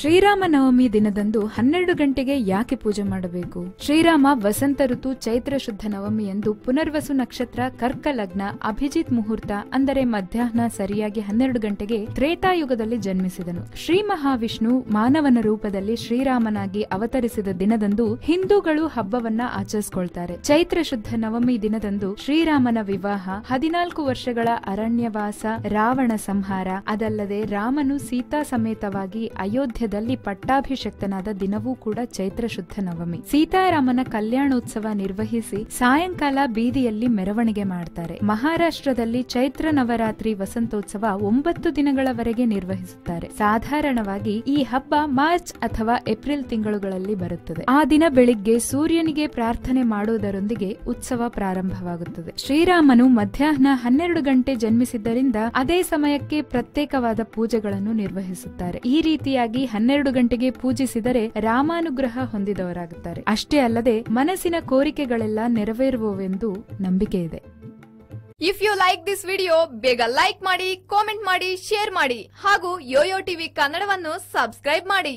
ಶ್ರೀರಾಮನವಮಿ ದಿನದಂದು ಹನ್ನೆರಡು ಗಂಟೆಗೆ ಯಾಕೆ ಪೂಜೆ ಮಾಡಬೇಕು? ಶ್ರೀರಾಮ ವಸಂತ ಋತು ಚೈತ್ರ ಶುದ್ಧ ನವಮಿ ಎಂದು ಪುನರ್ವಸು ನಕ್ಷತ್ರ ಕರ್ಕ ಲಗ್ನ ಅಭಿಜಿತ್ ಮುಹೂರ್ತ ಅಂದರೆ ಮಧ್ಯಾಹ್ನ ಸರಿಯಾಗಿ ಹನ್ನೆರಡು ಗಂಟೆಗೆ ತ್ರೇತಾಯುಗದಲ್ಲಿ ಜನ್ಮಿಸಿದನು. ಶ್ರೀ ಮಹಾವಿಷ್ಣು ಮಾನವನ ರೂಪದಲ್ಲಿ ಶ್ರೀರಾಮನಾಗಿ ಅವತರಿಸಿದ ದಿನದಂದು ಹಿಂದೂಗಳು ಹಬ್ಬವನ್ನ ಆಚರಿಸಿಕೊಳ್ತಾರೆ. ಚೈತ್ರ ಶುದ್ಧ ನವಮಿ ದಿನದಂದು ಶ್ರೀರಾಮನ ವಿವಾಹ, ಹದಿನಾಲ್ಕು ವರ್ಷಗಳ ಅರಣ್ಯವಾಸ ರಾವಣ ಸಂಹಾರ, ಅದಲ್ಲದೆ ರಾಮನು ಸೀತಾ ಸಮೇತವಾಗಿ ಅಯೋಧ್ಯದಲ್ಲಿ ಪಟ್ಟಾಭಿಷಕ್ತನಾದ ದಿನವೂ ಕೂಡ ಚೈತ್ರ ಶುದ್ಧ ನವಮಿ. ಸೀತಾರಾಮನ ಕಲ್ಯಾಣೋತ್ಸವ ನಿರ್ವಹಿಸಿ ಸಾಯಂಕಾಲ ಬೀದಿಯಲ್ಲಿ ಮೆರವಣಿಗೆ ಮಾಡ್ತಾರೆ. ಮಹಾರಾಷ್ಟ್ರದಲ್ಲಿ ಚೈತ್ರ ನವರಾತ್ರಿ ವಸಂತೋತ್ಸವ ಒಂಬತ್ತು ದಿನಗಳವರೆಗೆ ನಿರ್ವಹಿಸುತ್ತಾರೆ. ಸಾಧಾರಣವಾಗಿ ಈ ಹಬ್ಬ ಮಾರ್ಚ್ ಅಥವಾ ಏಪ್ರಿಲ್ ತಿಂಗಳುಗಳಲ್ಲಿ ಬರುತ್ತದೆ. ಆ ದಿನ ಬೆಳಿಗ್ಗೆ ಸೂರ್ಯನಿಗೆ ಪ್ರಾರ್ಥನೆ ಮಾಡುವುದರೊಂದಿಗೆ ಉತ್ಸವ ಪ್ರಾರಂಭವಾಗುತ್ತದೆ. ಶ್ರೀರಾಮನು ಮಧ್ಯಾಹ್ನ ಹನ್ನೆರಡು ಗಂಟೆ ಜನ್ಮಿಸಿದ್ದರಿಂದ ಅದೇ ಸಮಯಕ್ಕೆ ಪ್ರತ್ಯೇಕವಾದ ಪೂಜೆಗಳನ್ನು ನಿರ್ವಹಿಸುತ್ತಾರೆ. ಈ ರೀತಿಯಾಗಿ ಹನ್ನೆರಡು ಗಂಟೆಗೆ ಪೂಜಿಸಿದರೆ ರಾಮಾನುಗ್ರಹ ಹೊಂದಿದವರಾಗುತ್ತಾರೆ. ಅಷ್ಟೇ ಅಲ್ಲದೆ ಮನಸ್ಸಿನ ಕೋರಿಕೆಗಳೆಲ್ಲ ನೆರವೇರುವವೆಂದು ನಂಬಿಕೆ ಇದೆ. If you like this video ಬೇಗ ಲೈಕ್ ಮಾಡಿ ಕಾಮೆಂಟ್ ಮಾಡಿ ಶೇರ್ ಮಾಡಿ ಹಾಗೂ ಯೋಯೋ ಟಿವಿ ಕನ್ನಡವನ್ನು ಸಬ್ಸ್ಕ್ರೈಬ್ ಮಾಡಿ.